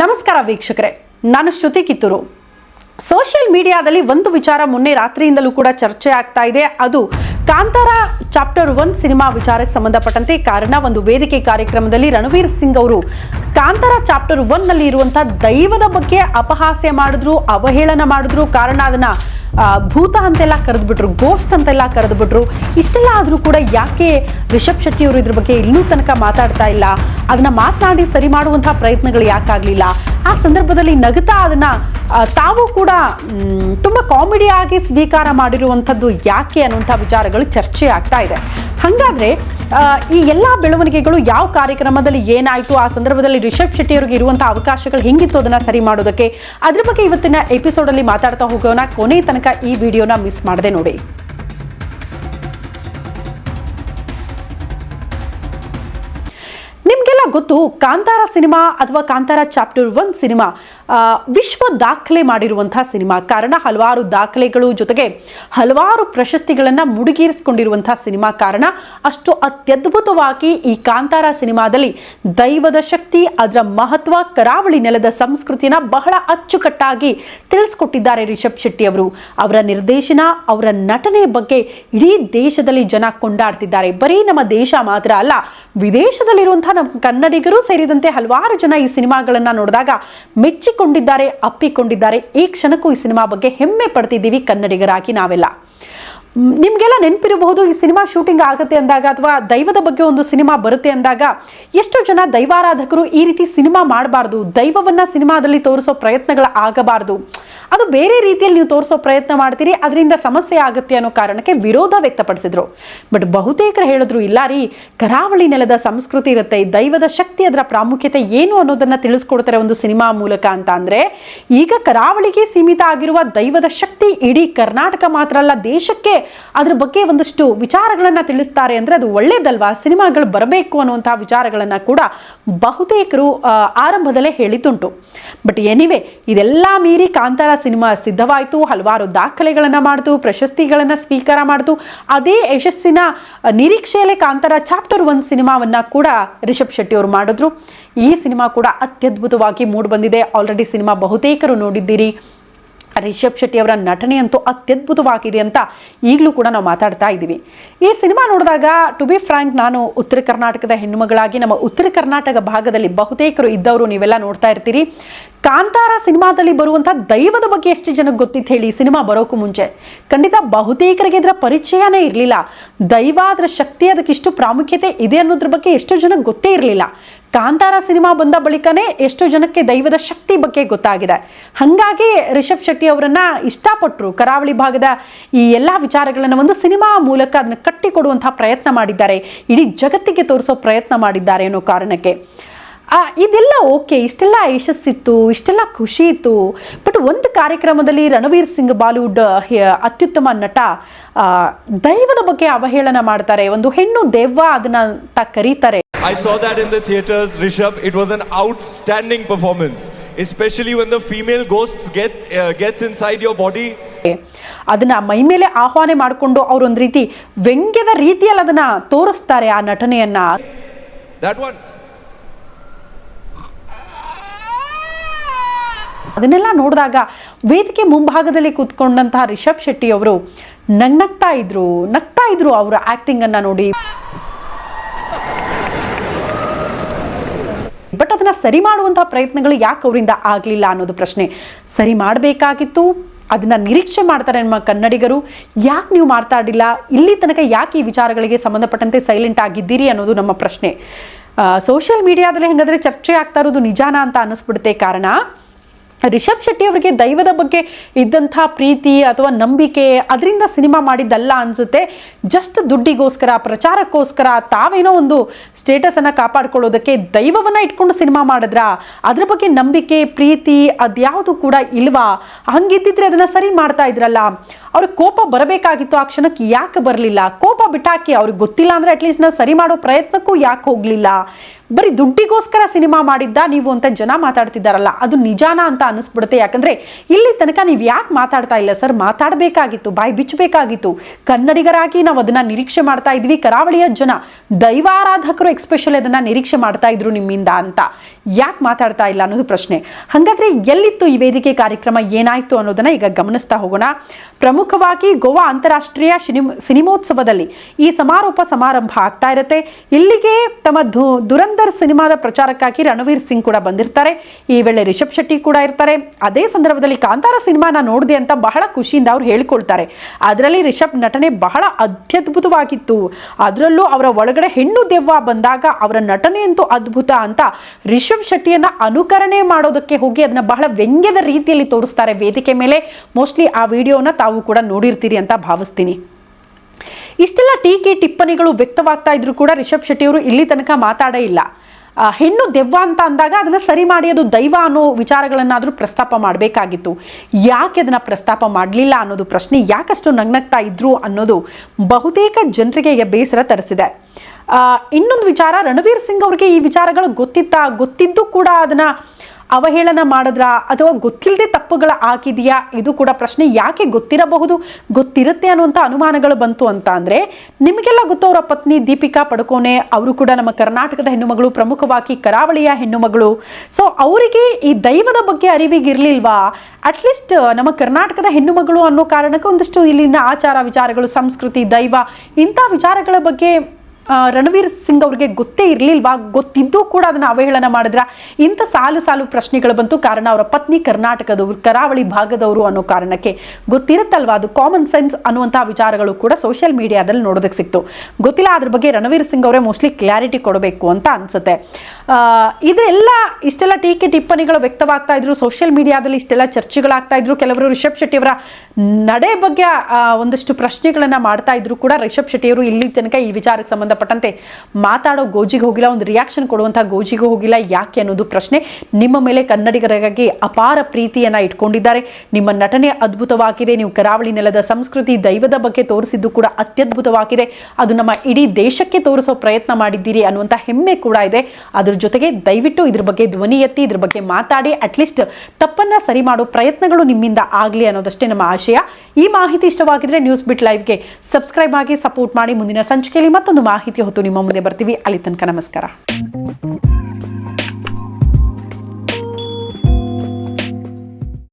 ನಮಸ್ಕಾರ ವೀಕ್ಷಕರೇ, ನಾನು ಶ್ರುತಿ ಕಿತ್ತೂರು. ಸೋಷಿಯಲ್ ಮೀಡಿಯಾದಲ್ಲಿ ಒಂದು ವಿಚಾರ ಮೊನ್ನೆ ರಾತ್ರಿಯಿಂದಲೂ ಕೂಡ ಚರ್ಚೆ ಆಗ್ತಾ ಇದೆ. ಅದು ಕಾಂತಾರ ಚಾಪ್ಟರ್ ಒನ್ ಸಿನಿಮಾ ವಿಚಾರಕ್ಕೆ ಸಂಬಂಧಪಟ್ಟಂತೆ ಕಾರಣ ಒಂದು ವೇದಿಕೆ ಕಾರ್ಯಕ್ರಮದಲ್ಲಿ ರಣವೀರ್ ಸಿಂಗ್ ಅವರು ಕಾಂತಾರ ಚಾಪ್ಟರ್ ಒನ್ನಲ್ಲಿ ಇರುವಂತಹ ದೈವದ ಬಗ್ಗೆ ಅಪಹಾಸ್ಯ ಮಾಡಿದ್ರು, ಅವಹೇಳನ ಮಾಡಿದ್ರು. ಕಾರಣ ಅದನ್ನ ಭೂತ ಅಂತೆಲ್ಲ ಕರೆದ್ಬಿಟ್ರು ಗೋಸ್ಟ್ ಅಂತೆಲ್ಲ ಕರೆದ್ಬಿಟ್ರು, ಇಷ್ಟೆಲ್ಲ ಆದರೂ ಕೂಡ ಯಾಕೆ ರಿಷಬ್ ಶೆಟ್ಟಿ ಅವರು ಇದ್ರ ಬಗ್ಗೆ ಇನ್ನೂ ತನಕ ಮಾತಾಡ್ತಾ ಇಲ್ಲ? ಅದನ್ನ ಮಾತನಾಡಿ ಸರಿ ಮಾಡುವಂತಹ ಪ್ರಯತ್ನಗಳು ಯಾಕಾಗಲಿಲ್ಲ? ಆ ಸಂದರ್ಭದಲ್ಲಿ ನಗತಾ ಅದನ್ನ ತಾವು ಕೂಡ ತುಂಬ ತುಂಬಾ ಕಾಮಿಡಿ ಆಗಿ ಸ್ವೀಕಾರ ಮಾಡಿರುವಂಥದ್ದು ಯಾಕೆ ಅನ್ನುವಂಥ ವಿಚಾರಗಳು ಚರ್ಚೆ ಆಗ್ತಾ ಇದೆ. ಹಾಗಾದ್ರೆ ಈ ಎಲ್ಲ ಬೆಳವಣಿಗೆಗಳು ಯಾವ ಕಾರ್ಯಕ್ರಮದಲ್ಲಿ ಏನಾಯಿತು? ಆ ಸಂದರ್ಭದಲ್ಲಿ ರಿಷಬ್ ಶೆಟ್ಟಿ ಅವರಿಗೆ ಇರುವಂತಹ ಅವಕಾಶಗಳು ಹೆಂಗಿತ್ತು ಅದನ್ನ ಸರಿ ಮಾಡೋದಕ್ಕೆ? ಅದ್ರ ಬಗ್ಗೆ ಇವತ್ತಿನ ಎಪಿಸೋಡಲ್ಲಿ ಮಾತಾಡ್ತಾ ಹೋಗೋಣ. ಕೊನೆ ತನಕ ಈ ವಿಡಿಯೋನ ಮಿಸ್ ಮಾಡದೆ ನೋಡಿ. ನಿಮಗೆಲ್ಲ ಗೊತ್ತು, ಕಾಂತಾರ ಸಿನಿಮಾ ಅಥವಾ ಕಾಂತಾರ ಚಾಪ್ಟರ್ ಒನ್ ಸಿನಿಮಾ ವಿಶ್ವ ದಾಖಲೆ ಮಾಡಿರುವಂತಹ ಸಿನಿಮಾ. ಕಾರಣ, ಹಲವಾರು ದಾಖಲೆಗಳು ಜೊತೆಗೆ ಹಲವಾರು ಪ್ರಶಸ್ತಿಗಳನ್ನು ಮುಡಿಗೇರಿಸಿಕೊಂಡಿರುವಂತಹ ಸಿನಿಮಾ. ಕಾರಣ, ಅಷ್ಟು ಅತ್ಯದ್ಭುತವಾಗಿ ಈ ಕಾಂತಾರ ಸಿನಿಮಾದಲ್ಲಿ ದೈವದ ಶಕ್ತಿ, ಅದರ ಮಹತ್ವ, ಕರಾವಳಿ ನೆಲದ ಸಂಸ್ಕೃತಿನ ಬಹಳ ಅಚ್ಚುಕಟ್ಟಾಗಿ ತಿಳಿಸ್ಕೊಟ್ಟಿದ್ದಾರೆ ರಿಷಬ್ ಶೆಟ್ಟಿ ಅವರು. ಅವರ ನಿರ್ದೇಶನ, ಅವರ ನಟನೆ ಬಗ್ಗೆ ಇಡೀ ದೇಶದಲ್ಲಿ ಜನ ಕೊಂಡಾಡ್ತಿದ್ದಾರೆ. ಬರೀ ನಮ್ಮ ದೇಶ ಮಾತ್ರ ಅಲ್ಲ ವಿದೇಶದಲ್ಲಿರುವಂತಹ ನಮ್ಮ ಕನ್ನಡಿಗರು ಸೇರಿದಂತೆ ಹಲವಾರು ಜನ ಈ ಸಿನಿಮಾಗಳನ್ನ ನೋಡಿದಾಗ ಮೆಚ್ಚಿಕೊಂಡಿದ್ದಾರೆ, ಅಪ್ಪಿಕೊಂಡಿದ್ದಾರೆ. ಈ ಕ್ಷಣಕ್ಕೂ ಈ ಸಿನಿಮಾ ಬಗ್ಗೆ ಹೆಮ್ಮೆ ಪಡ್ತಿದ್ದೀವಿ ಕನ್ನಡಿಗರಾಗಿ ನಾವೆಲ್ಲ. ನಿಮಗೆಲ್ಲ ನೆನಪಿರಬಹುದು, ಈ ಸಿನಿಮಾ ಶೂಟಿಂಗ್ ಆಗುತ್ತೆ ಅಂದಾಗ ಅಥವಾ ದೈವದ ಬಗ್ಗೆ ಒಂದು ಸಿನಿಮಾ ಬರುತ್ತೆ ಅಂದಾಗ ಎಷ್ಟು ಜನ ದೈವಾರಾಧಕರು ಈ ರೀತಿ ಸಿನಿಮಾ ಮಾಡಬಾರ್ದು, ದೈವವನ್ನ ಸಿನಿಮಾದಲ್ಲಿ ತೋರಿಸೋ ಪ್ರಯತ್ನಗಳು ಆಗಬಾರ್ದು. ಅದು ಬೇರೆ ರೀತಿಯಲ್ಲಿ ನೀವು ತೋರಿಸೋ ಪ್ರಯತ್ನ ಮಾಡ್ತೀರಿ, ಅದರಿಂದ ಸಮಸ್ಯೆ ಆಗುತ್ತೆ ಅನ್ನೋ ಕಾರಣಕ್ಕೆ ವಿರೋಧ ವ್ಯಕ್ತಪಡಿಸಿದ್ರು. ಬಟ್ ಬಹುತೇಕರು ಹೇಳಿದ್ರು, ಇಲ್ಲ ರೀ, ಕರಾವಳಿ ನೆಲದ ಸಂಸ್ಕೃತಿ ಇರುತ್ತೆ, ಈ ದೈವದ ಶಕ್ತಿ ಅದರ ಪ್ರಾಮುಖ್ಯತೆ ಏನು ಅನ್ನೋದನ್ನ ತಿಳಿಸ್ಕೊಡ್ತಾರೆ ಒಂದು ಸಿನಿಮಾ ಮೂಲಕ ಅಂತ ಅಂದ್ರೆ, ಈಗ ಕರಾವಳಿಗೆ ಸೀಮಿತ ಆಗಿರುವ ದೈವದ ಶಕ್ತಿ ಇಡೀ ಕರ್ನಾಟಕ ಮಾತ್ರ ಅಲ್ಲ, ದೇಶಕ್ಕೆ ಅದ್ರ ಬಗ್ಗೆ ಒಂದಷ್ಟು ವಿಚಾರಗಳನ್ನ ತಿಳಿಸ್ತಾರೆ ಅಂದ್ರೆ ಅದು ಒಳ್ಳೇದಲ್ವಾ? ಸಿನಿಮಾಗಳು ಬರಬೇಕು ಅನ್ನುವಂತಹ ವಿಚಾರಗಳನ್ನ ಕೂಡ ಬಹುತೇಕರು ಆರಂಭದಲ್ಲೇ ಹೇಳಿದ್ದುಂಟು. ಬಟ್ ಎನಿವೆ ಇದೆಲ್ಲ ಮೀರಿ ಕಾಂತಾರ ಸಿನಿಮಾ ಸಿದ್ಧವಾಯಿತು, ಹಲವಾರು ದಾಖಲೆಗಳನ್ನು ಮಾಡಿತು ಪ್ರಶಸ್ತಿಗಳನ್ನು ಸ್ವೀಕಾರ ಮಾಡಿತು ಅದೇ ಯಶಸ್ಸಿನ ನಿರೀಕ್ಷೆಯಲ್ಲೇ ಕಾಂತಾರ ಚಾಪ್ಟರ್ ಒನ್ ಸಿನಿಮಾವನ್ನ ಕೂಡ ರಿಷಬ್ ಶೆಟ್ಟಿ ಅವರು ಮಾಡಿದ್ರು. ಈ ಸಿನಿಮಾ ಕೂಡ ಅತ್ಯದ್ಭುತವಾಗಿ ಮೂಡ್ ಬಂದಿದೆ ಆಲ್ರೆಡಿ ಸಿನಿಮಾ ಬಹುತೇಕರು ನೋಡಿದ್ದೀರಿ. ರಿಷಬ್ ಶೆಟ್ಟಿ ಅವರ ನಟನೆ ಅಂತೂ ಅತ್ಯದ್ಭುತವಾಗಿದೆ ಅಂತ ಈಗಲೂ ಕೂಡ ನಾವು ಮಾತಾಡ್ತಾ ಇದ್ದೀವಿ. ಈ ಸಿನಿಮಾ ನೋಡಿದಾಗ ಟು ಬಿ ಫ್ರಾಂಕ್ ನಾನು ಉತ್ತರ ಕರ್ನಾಟಕದ ಹೆಣ್ಣುಮಗಳಾಗಿ ನಮ್ಮ ಉತ್ತರ ಕರ್ನಾಟಕ ಭಾಗದಲ್ಲಿ ಬಹುತೇಕರು ಇದ್ದವರು ನೀವೆಲ್ಲ ನೋಡ್ತಾ ಇರ್ತೀರಿ. ಕಾಂತಾರ ಸಿನಿಮಾದಲ್ಲಿ ಬರುವಂಥ ದೈವದ ಬಗ್ಗೆ ಎಷ್ಟು ಜನಕ್ಕೆ ಗೊತ್ತಿತ್ತು ಹೇಳಿ ಸಿನಿಮಾ ಬರೋಕ್ಕೂ ಮುಂಚೆ? ಖಂಡಿತ ಬಹುತೇಕರಿಗೆ ಇದರ ಪರಿಚಯನೇ ಇರಲಿಲ್ಲ. ದೈವ ಅದರ ಶಕ್ತಿ ಅದಕ್ಕೆ ಇಷ್ಟು ಪ್ರಾಮುಖ್ಯತೆ ಇದೆ ಅನ್ನೋದ್ರ ಬಗ್ಗೆ ಎಷ್ಟು ಜನಕ್ಕೆ ಗೊತ್ತೇ ಇರಲಿಲ್ಲ. ಕಾಂತಾರ ಸಿನಿಮಾ ಬಂದ ಬಳಿಕನೇ ಎಷ್ಟೋ ಜನಕ್ಕೆ ದೈವದ ಶಕ್ತಿ ಬಗ್ಗೆ ಗೊತ್ತಾಗಿದೆ. ಹಂಗಾಗಿ ರಿಷಬ್ ಶೆಟ್ಟಿ ಅವರನ್ನ ಇಷ್ಟಪಟ್ಟರು ಕರಾವಳಿ ಭಾಗದ ಈ ಎಲ್ಲ ವಿಚಾರಗಳನ್ನು ಒಂದು ಸಿನಿಮಾ ಮೂಲಕ ಅದನ್ನು ಕಟ್ಟಿಕೊಡುವಂತಹ ಪ್ರಯತ್ನ ಮಾಡಿದ್ದಾರೆ. ಇಡೀ ಜಗತ್ತಿಗೆ ತೋರಿಸೋ ಪ್ರಯತ್ನ ಮಾಡಿದ್ದಾರೆ ಅನ್ನೋ ಕಾರಣಕ್ಕೆ. ಇದೆಲ್ಲ ಓಕೆ, ಇಷ್ಟೆಲ್ಲ ಯಶಸ್ಸಿತ್ತು, ಇಷ್ಟೆಲ್ಲ ಖುಷಿ ಇತ್ತು. ಬಟ್ ಒಂದು ಕಾರ್ಯಕ್ರಮದಲ್ಲಿ ರಣವೀರ್ ಸಿಂಗ್ ಬಾಲಿವುಡ್ ಅತ್ಯುತ್ತಮ ನಟ ದೈವದ ಬಗ್ಗೆ ಅವಹೇಳನ ಮಾಡ್ತಾರೆ. ಒಂದು ಹೆಣ್ಣು ದೆವ್ವ ಅದನ್ನ ಅಂತ ಕರೀತಾರೆ. I saw that in the theaters, Rishabh. It was an outstanding performance, especially when the female ghosts get uh, gets inside your body. ಅದನ್ನ ಮೈ ಮೇಲೆ ಆಹ್ವಾನ ಮಾಡಿಕೊಂಡು ಅವರು ಒಂದು ರೀತಿ ವ್ಯಂಗ್ಯದ ರೀತಿಯಲ್ಲಿ ಅದನ್ನ ತೋರಿಸ್ತಾರೆ ಆ ನಟನೆಯನ್ನ That one. ಅದನ್ನೆಲ್ಲ ನೋಡಿದಾಗ ವೇದಿಕೆ ಮುಂಭಾಗದಲ್ಲಿ ಕೂತ್ಕೊಂಡಂತಹ ರಿಷಬ್ ಶೆಟ್ಟಿ ಅವರು ನಗ್ನಗ್ತಾ ಇದ್ರು ನಗ್ತಾ ಇದ್ರು ಅವರ ಆಕ್ಟಿಂಗ್ ಅನ್ನ ನೋಡಿ ಬಟ್ ಅದನ್ನ ಸರಿ ಮಾಡುವಂತಹ ಪ್ರಯತ್ನಗಳು ಯಾಕೆ ಅವರಿಂದ ಆಗಲಿಲ್ಲ ಅನ್ನೋದು ಪ್ರಶ್ನೆ. ಸರಿ ಮಾಡಬೇಕಾಗಿತ್ತು, ಅದನ್ನ ನಿರೀಕ್ಷೆ ಮಾಡ್ತಾರೆ ನಮ್ಮ ಕನ್ನಡಿಗರು. ಯಾಕೆ ನೀವು ಮಾತಾಡಿಲ್ಲ ಇಲ್ಲಿ ತನಕ ಯಾಕೆ ಈ ವಿಚಾರಗಳಿಗೆ ಸಂಬಂಧಪಟ್ಟಂತೆ ಸೈಲೆಂಟ್ ಆಗಿದ್ದೀರಿ ಅನ್ನೋದು ನಮ್ಮ ಪ್ರಶ್ನೆ. ಸೋಷಿಯಲ್ ಮೀಡಿಯಾದಲ್ಲಿ ಹೆಂಗಾದ್ರೆ ಚರ್ಚೆ ಆಗ್ತಾ ಇರೋದು ನಿಜಾನ ಅಂತ ಅನ್ನಿಸ್ಬಿಡುತ್ತೆ ಕಾರಣ ರಿಷಬ್ ಶೆಟ್ಟಿ ಅವರಿಗೆ ದೈವದ ಬಗ್ಗೆ ಇದ್ದಂಥ ಪ್ರೀತಿ ಅಥವಾ ನಂಬಿಕೆ ಅದರಿಂದ ಸಿನಿಮಾ ಮಾಡಿದ್ದಲ್ಲ ಅನ್ಸುತ್ತೆ. ಜಸ್ಟ್ ದುಡ್ಡಿಗೋಸ್ಕರ, ಪ್ರಚಾರಕ್ಕೋಸ್ಕರ ತಾವೇನೋ ಒಂದು ಸ್ಟೇಟಸ್ ಅನ್ನ ಕಾಪಾಡ್ಕೊಳ್ಳೋದಕ್ಕೆ ದೈವವನ್ನ ಇಟ್ಕೊಂಡು ಸಿನಿಮಾ ಮಾಡಿದ್ರ? ಅದ್ರ ಬಗ್ಗೆ ನಂಬಿಕೆ, ಪ್ರೀತಿ ಅದ್ಯಾವುದು ಕೂಡ ಇಲ್ವಾ? ಹಂಗಿದ್ದಿದ್ರೆ ಅದನ್ನ ಸರಿ ಮಾಡ್ತಾ ಇದ್ರಲ್ಲ. ಅವ್ರಿಗೆ ಕೋಪ ಬರಬೇಕಾಗಿತ್ತು ಆ ಕ್ಷಣಕ್ಕೆ ಯಾಕೆ ಬರಲಿಲ್ಲ? ಕೋಪ ಬಿಟ್ಟಾಕಿ ಅವ್ರಿಗೆ ಗೊತ್ತಿಲ್ಲ ಅಂದ್ರೆ ಅಟ್ಲೀಸ್ಟ್ ನಾ ಸರಿ ಮಾಡೋ ಪ್ರಯತ್ನಕ್ಕೂ ಯಾಕೆ ಹೋಗ್ಲಿಲ್ಲ? ಬರೀ ದುಡ್ಡಿಗೋಸ್ಕರ ಸಿನಿಮಾ ಮಾಡಿದ್ದ ನೀವು ಅಂತ ಜನ ಮಾತಾಡ್ತಿದ್ದಾರಲ್ಲ, ಅದು ನಿಜಾನ ಅಂತ ಅನಿಸ್ಬಿಡುತ್ತೆ ಯಾಕಂದ್ರೆ ಇಲ್ಲಿ ತನಕ ನೀವು ಯಾಕೆ ಮಾತಾಡ್ತಾ ಇಲ್ಲ ಸರ್? ಮಾತಾಡಬೇಕಾಗಿತ್ತು, ಬಾಯಿ ಬಿಚ್ಚಬೇಕಾಗಿತ್ತು. ಕನ್ನಡಿಗರಾಗಿ ನಾವು ಅದನ್ನ ನಿರೀಕ್ಷೆ ಮಾಡ್ತಾ ಇದ್ವಿ. ಕರಾವಳಿಯ ಜನ, ದೈವಾರಾಧಕರು ಎಕ್ಸ್ಪೆಷಲಿ ಅದನ್ನ ನಿರೀಕ್ಷೆ ಮಾಡ್ತಾ ಇದ್ರು ನಿಮ್ಮಿಂದ ಅಂತ. ಯಾಕೆ ಮಾತಾಡ್ತಾ ಇಲ್ಲ ಅನ್ನೋದು ಪ್ರಶ್ನೆ. ಹಾಗಾದ್ರೆ ಎಲ್ಲಿತ್ತು ಈ ವೇದಿಕೆ ಕಾರ್ಯಕ್ರಮ ಏನಾಯ್ತು ಅನ್ನೋದನ್ನ ಈಗ ಗಮನಿಸ್ತಾ ಹೋಗೋಣ. ಪ್ರಮುಖವಾಗಿ ಗೋವಾ ಅಂತಾರಾಷ್ಟ್ರೀಯ ಸಿನಿಮ್ ಸಿನಿಮೋತ್ಸವದಲ್ಲಿ ಈ ಸಮಾರೋಪ ಸಮಾರಂಭ ಆಗ್ತಾ ಇರುತ್ತೆ. ಇಲ್ಲಿಗೆ ತಮ್ಮ ಧು ಸಿನಿಮಾದ ಪ್ರಚಾರಕ್ಕಾಗಿ ರಣವೀರ್ ಸಿಂಗ್ ಕೂಡ ಬಂದಿರ್ತಾರೆ. ಈ ವೇಳೆ ರಿಷಬ್ ಶೆಟ್ಟಿ ಕೂಡ ಇರ್ತಾರೆ. ಅದೇ ಸಂದರ್ಭದಲ್ಲಿ ಕಾಂತಾರ ಸಿನಿಮಾನ ನೋಡಿದೆ ಅಂತ ಬಹಳ ಖುಷಿಯಿಂದ ಅವ್ರು ಹೇಳ್ಕೊಳ್ತಾರೆ. ಅದರಲ್ಲಿ ರಿಷಬ್ ನಟನೆ ಬಹಳ ಅತ್ಯದ್ಭುತವಾಗಿತ್ತು. ಅದರಲ್ಲೂ ಅವರ ಒಳಗಡೆ ಹೆಣ್ಣು ದೆವ್ವ ಬಂದಾಗ ಅವರ ನಟನೆ ಅಂತೂ ಅದ್ಭುತ ಅಂತ ರಿಷಬ್ ಶೆಟ್ಟಿಯನ್ನ ಅನುಕರಣೆ ಮಾಡೋದಕ್ಕೆ ಹೋಗಿ ಅದನ್ನ ಬಹಳ ವ್ಯಂಗ್ಯದ ರೀತಿಯಲ್ಲಿ ತೋರಿಸ್ತಾರೆ ವೇದಿಕೆ ಮೇಲೆ. ಮೋಸ್ಟ್ಲಿ ಆ ವಿಡಿಯೋನ ತಾವು ಕೂಡ ನೋಡಿರ್ತೀರಿ ಅಂತ ಭಾವಿಸ್ತೀನಿ. ಇಷ್ಟೆಲ್ಲ ಟೀಕೆ ಟಿಪ್ಪಣಿಗಳು ವ್ಯಕ್ತವಾಗ್ತಾ ಇದ್ರು ಕೂಡ ರಿಷಬ್ ಶೆಟ್ಟಿ ಅವರು ಇಲ್ಲಿ ತನಕ ಮಾತಾಡೇ ಇಲ್ಲ. ಹೆಣ್ಣು ದೆವ್ವ ಅಂತ ಅಂದಾಗ ಅದನ್ನ ಸರಿ ಮಾಡಿ ಅದು ದೈವ ಅನ್ನೋ ವಿಚಾರಗಳನ್ನಾದರೂ ಪ್ರಸ್ತಾಪ ಮಾಡಬೇಕಾಗಿತ್ತು. ಯಾಕೆ ಅದನ್ನ ಪ್ರಸ್ತಾಪ ಮಾಡಲಿಲ್ಲ ಅನ್ನೋದು ಪ್ರಶ್ನೆ ಯಾಕಷ್ಟು ನಗ್ನಗ್ತಾ ಇದ್ರು ಅನ್ನೋದು ಬಹುತೇಕ ಜನರಿಗೆ ಬೇಸರ ತರಿಸಿದೆ. ಇನ್ನೊಂದು ವಿಚಾರ, ರಣವೀರ್ ಸಿಂಗ್ ಅವ್ರಿಗೆ ಈ ವಿಚಾರಗಳು ಗೊತ್ತಿತ್ತಾ, ಗೊತ್ತಿದ್ದು ಕೂಡ ಅದನ್ನ ಅವಹೇಳನ ಮಾಡಿದ್ರ? ಅಥವಾ ಗೊತ್ತಿಲ್ಲದೆ ತಪ್ಪುಗಳ ಹಾಕಿದೆಯಾ ಇದು ಕೂಡ ಪ್ರಶ್ನೆ ಯಾಕೆ ಗೊತ್ತಿರಬಹುದು? ಗೊತ್ತಿರುತ್ತೆ ಅನ್ನುವಂಥ ಅನುಮಾನಗಳು ಬಂತು ಅಂತ ಅಂದರೆ, ನಿಮಗೆಲ್ಲ ಗೊತ್ತು ಪತ್ನಿ ದೀಪಿಕಾ ಪಡುಕೋನೆ ಅವರು ಕೂಡ ನಮ್ಮ ಕರ್ನಾಟಕದ ಹೆಣ್ಣುಮಗಳು, ಪ್ರಮುಖವಾಗಿ ಕರಾವಳಿಯ ಹೆಣ್ಣುಮಗಳು. ಸೊ ಅವರಿಗೆ ಈ ದೈವದ ಬಗ್ಗೆ ಅರಿವಿಗಿರಲಿಲ್ವಾ ಅಟ್ಲೀಸ್ಟ್ ನಮ್ಮ ಕರ್ನಾಟಕದ ಹೆಣ್ಣುಮಗಳು ಅನ್ನೋ ಕಾರಣಕ್ಕೆ ಒಂದಿಷ್ಟು ಇಲ್ಲಿನ ಆಚಾರ ವಿಚಾರಗಳು, ಸಂಸ್ಕೃತಿ, ದೈವ, ಇಂಥ ವಿಚಾರಗಳ ಬಗ್ಗೆ ರಣವೀರ್ ಸಿಂಗ್ ಅವ್ರಿಗೆ ಗೊತ್ತೇ ಇರಲಿಲ್ವಾ? ಗೊತ್ತಿದ್ದು ಕೂಡ ಅದನ್ನು ಅವಹೇಳನ ಮಾಡಿದ್ರ. ಇಂಥ ಸಾಲು ಸಾಲು ಪ್ರಶ್ನೆಗಳು ಬಂತು ಕಾರಣ ಅವರ ಪತ್ನಿ ಕರ್ನಾಟಕದವರು, ಕರಾವಳಿ ಭಾಗದವರು ಅನ್ನೋ ಕಾರಣಕ್ಕೆ. ಗೊತ್ತಿರುತ್ತಲ್ವಾ? ಅದು ಕಾಮನ್ ಸೆನ್ಸ್ ಅನ್ನುವಂಥ ವಿಚಾರಗಳು ಕೂಡ ಸೋಷಿಯಲ್ ಮೀಡಿಯಾದಲ್ಲಿ ನೋಡೋದಕ್ಕೆ ಸಿಕ್ತು. ಗೊತ್ತಿಲ್ಲ, ಅದ್ರ ಬಗ್ಗೆ ರಣವೀರ್ ಸಿಂಗ್ ಅವರೇ ಮೋಸ್ಟ್ಲಿ ಕ್ಲಾರಿಟಿ ಕೊಡಬೇಕು ಅಂತ ಅನ್ಸುತ್ತೆ. ಇದೆಲ್ಲ ಇಷ್ಟೆಲ್ಲ ಟೀಕೆ ಟಿಪ್ಪಣಿಗಳು ವ್ಯಕ್ತವಾಗ್ತಾ ಇದ್ರು ಸೋಷಿಯಲ್ ಮೀಡಿಯಾದಲ್ಲಿ ಇಷ್ಟೆಲ್ಲ ಚರ್ಚೆಗಳಾಗ್ತಾ ಇದ್ರು. ಕೆಲವರು ರಿಷಬ್ ಶೆಟ್ಟಿ ಅವರ ನಡೆ ಬಗ್ಗೆ ಒಂದಷ್ಟು ಪ್ರಶ್ನೆಗಳನ್ನು ಮಾಡ್ತಾ ಇದ್ರು ಕೂಡ ರಿಷಬ್ ಶೆಟ್ಟಿ ಅವರು ಇಲ್ಲಿ ತನಕ ಈ ವಿಚಾರಕ್ಕೆ ಸಂಬಂಧಪಟ್ಟಂತೆ ಮಾತಾಡೋ ಗೋಜಿಗೆ ಹೋಗಿಲ್ಲ, ಒಂದು ರಿಯಾಕ್ಷನ್ ಕೊಡುವಂಥ ಗೋಜಿಗೆ ಹೋಗಿಲ್ಲ, ಯಾಕೆ ಅನ್ನೋದು ಪ್ರಶ್ನೆ. ನಿಮ್ಮ ಮೇಲೆ ಕನ್ನಡಿಗರಿಗಾಗಿ ಅಪಾರ ಪ್ರೀತಿಯನ್ನ ಇಟ್ಕೊಂಡಿದ್ದಾರೆ. ನಿಮ್ಮ ನಟನೆ ಅದ್ಭುತವಾಗಿದೆ. ನೀವು ಕರಾವಳಿ ನೆಲದ ಸಂಸ್ಕೃತಿ, ದೈವದ ಬಗ್ಗೆ ತೋರಿಸಿದ್ದು ಕೂಡ ಅತ್ಯದ್ಭುತವಾಗಿದೆ. ಅದು ನಮ್ಮ ಇಡೀ ದೇಶಕ್ಕೆ ತೋರಿಸೋ ಪ್ರಯತ್ನ ಮಾಡಿದ್ದೀರಿ ಅನ್ನುವಂಥ ಹೆಮ್ಮೆ ಕೂಡ ಇದೆ. ಅದ್ರ ಜೊತೆಗೆ ದಯವಿಟ್ಟು ಇದ್ರ ಬಗ್ಗೆ ಧ್ವನಿ ಎತ್ತಿ, ಇದ್ರ ಬಗ್ಗೆ ಮಾತಾಡಿ. ಅಟ್ಲೀಸ್ಟ್ ತಪ್ಪನ್ನ ಸರಿ ಮಾಡೋ ಪ್ರಯತ್ನಗಳು ನಿಮ್ಮಿಂದ ಆಗಲಿ ಅನ್ನೋದಷ್ಟೇ ನಮ್ಮ ಆಶಯ. ಈ ಮಾಹಿತಿ ಇಷ್ಟವಾಗಿದ್ರೆ ನ್ಯೂಸ್ ಬಿಟ್ ಲೈವ್ಗೆ ಸಬ್ಸ್ಕ್ರೈಬ್ ಆಗಿ ಸಪೋರ್ಟ್ ಮಾಡಿ. ಮುಂದಿನ ಸಂಚಿಕೆಯಲ್ಲಿ ಮತ್ತೊಂದು ಮಾಹಿತಿ ಹೊತ್ತು ನಿಮ್ಮ ಮುಂದೆ ಬರ್ತೀವಿ. ಅಲ್ಲಿ ತನಕ ನಮಸ್ಕಾರ.